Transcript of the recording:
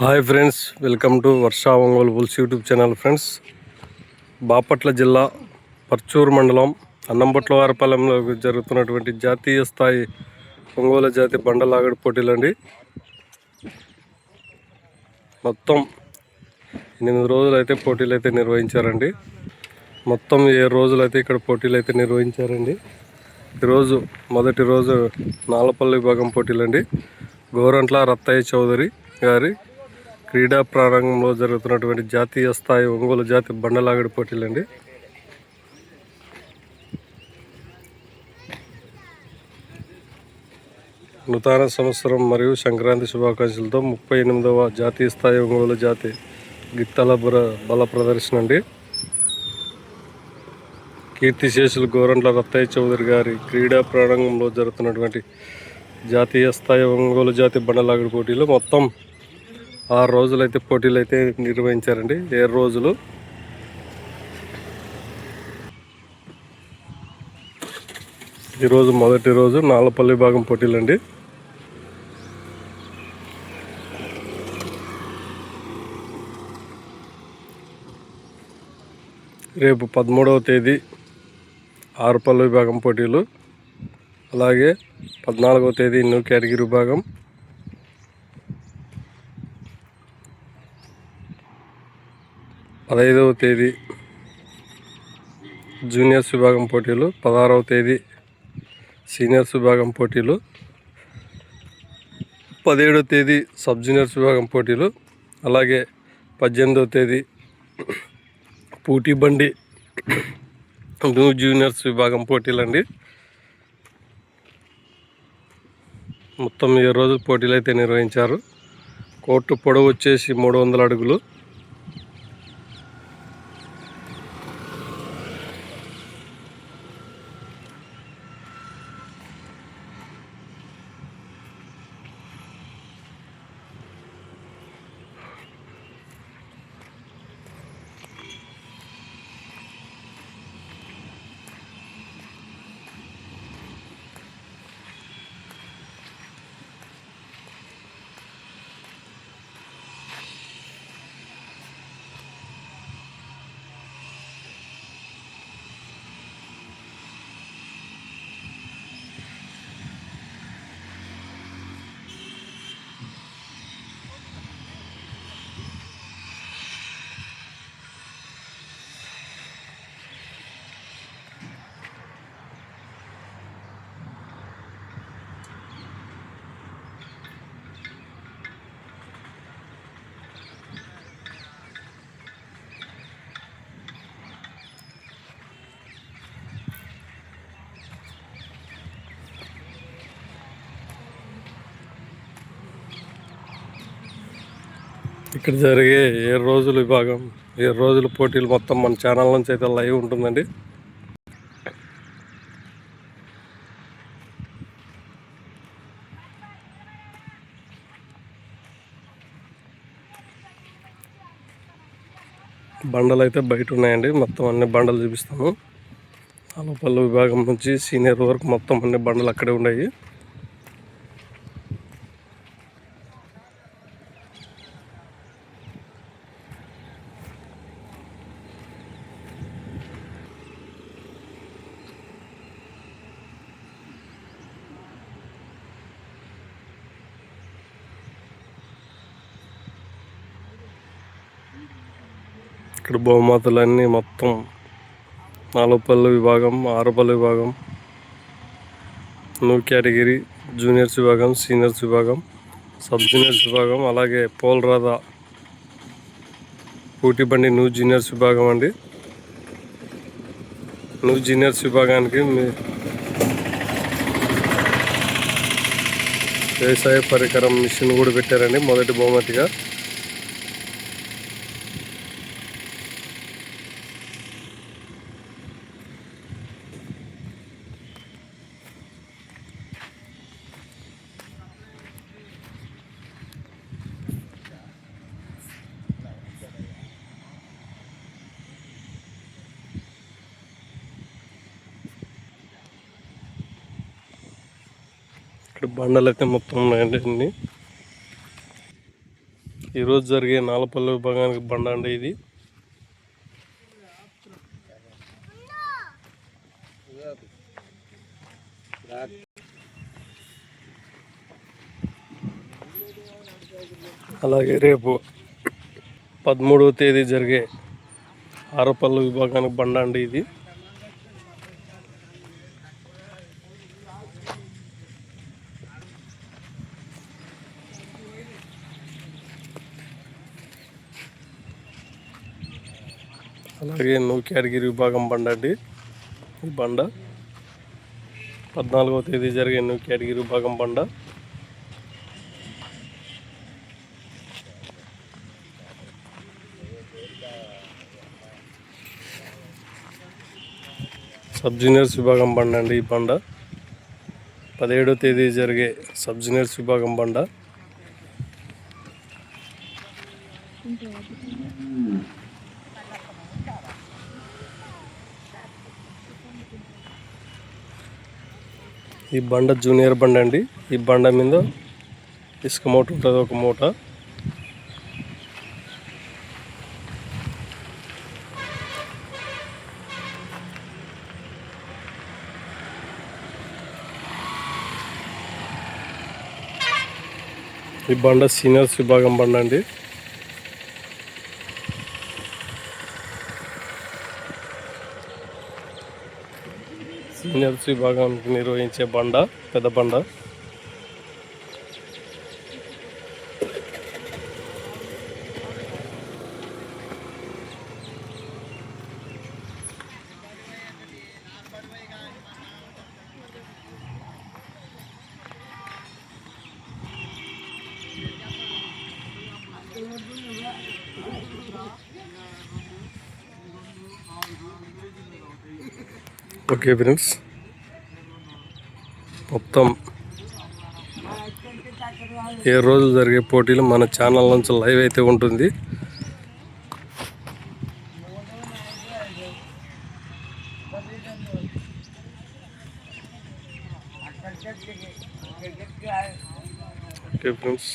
Hi friends welcome to Varsha Ongole bulls YouTube channel friends. Bapatla జిల్లా పర్చూరు మండలం అన్నంపట్ల వారపాలెంలో జరుగుతున్నటువంటి జాతీయ స్థాయి ఒంగోలు జాతి బండలాగడి పోటీలండి మొత్తం ఎనిమిది రోజులు అయితే పోటీలు అయితే నిర్వహించారండి. మొత్తం ఏడు రోజులు అయితే ఇక్కడ పోటీలు అయితే నిర్వహించారండి. ఈరోజు మొదటి రోజు నాలపల్లి విభాగం పోటీలండి. గోరంట్ల రత్తయ్య చౌదరి గారి క్రీడా ప్రారంభంలో జరుగుతున్నటువంటి జాతీయ స్థాయి ఒంగోలు జాతి బండలాగడి పోటీలండి. నూతన సంవత్సరం మరియు సంక్రాంతి శుభాకాంక్షలతో ముప్పై ఎనిమిదవ జాతీయ స్థాయి ఒంగోలు జాతి గిత్తల బుర బల ప్రదర్శన అండి. కీర్తిశేషులు గోరంట్ల రత్తయ్య చౌదరి గారి క్రీడా ప్రారంభంలో జరుగుతున్నటువంటి జాతీయ స్థాయి ఒంగోలు జాతి బండలాగడి పోటీలు మొత్తం ఆరు రోజులు అయితే పోటీలు అయితే నిర్వహించారండి. ఏడు రోజులు? ఈరోజు మొదటి రోజు నాలపల్లి భాగం పోటీలండి. రేపు పదమూడవ తేదీ ఆరుపల్లి విభాగం పోటీలు. అలాగే పద్నాలుగవ తేదీ న్యూ కేటగిరి విభాగం పదహైదవ తేదీ జూనియర్స్ విభాగం పోటీలు పదహారవ తేదీ సీనియర్స్ విభాగం పోటీలు పదిహేడవ తేదీ సబ్ జూనియర్స్ విభాగం పోటీలు అలాగే పద్దెనిమిదవ తేదీ పూటీ బండి న్యూ జూనియర్స్ విభాగం పోటీలండి. మొత్తం ఈ రోజు పోటీలు అయితే నిర్వహించారు. కోర్టు పొడవు వచ్చేసి మూడు వందల అడుగులు. ఇక్కడ జరిగే ఏ రోజుల విభాగం ఏ రోజుల పోటీలు మొత్తం మన ఛానల్ నుంచి అయితే లైవ్ ఉంటుందండి. బండలు అయితే బయట ఉన్నాయండి మొత్తం అన్ని బండలు చూపిస్తాము ఆలోపల్లి విభాగం నుంచి సీనియర్ వరకు మొత్తం అన్ని బండలు అక్కడే ఉన్నాయి. ఇక్కడ బహుమతులన్నీ మొత్తం నాలుగుపల్లి విభాగం ఆరుపల్లి విభాగం న్యూ కేటగిరీ జూనియర్స్ విభాగం సీనియర్స్ విభాగం సబ్ జూనియర్స్ విభాగం అలాగే పోల్ రాధా బండి న్యూ జూనియర్స్ విభాగం అండి. న్యూ జూనియర్స్ విభాగానికి మీ వ్యవసాయ పరికరం మిషన్ కూడా పెట్టారండి మొదటి బహుమతిగా. ఇక్కడ బండలు అయితే మొత్తం ఉన్నాయండి అన్ని. ఈరోజు జరిగే నాలపల్లి విభాగానికి బండ అండి ఇది. అలాగే రేపు పదమూడవ తేదీ జరిగే ఆరపల్లి విభాగానికి బండ అండి ఇది. అలాగే నువ్వు కేటగిరి విభాగం బండ అండి. ఈ బండ పద్నాలుగవ తేదీ జరిగే నువ్వు కేటగిరి విభాగం బండ. సబ్ జూనియర్స్ విభాగం బండ అండి ఈ బండ. పదిహేడో తేదీ జరిగే సబ్ జూనియర్స్ విభాగం బండ. ఈ బండ జూనియర్ బండ అండి. ఈ బండ మీద ఇసుక మూట ఉంటుంది ఒక మూట. ఈ బండ సీనియర్స్ విభాగం బండ అండి. సీనియర్స్ విభాగానికి నిర్వహించే బండ పెద్ద బండ. Okay friends. మొత్తం ఏ రోజు జరిగే పోటీలు మన ఛానల్ నుంచి లైవ్ అయితే ఉంటుంది. Okay friends.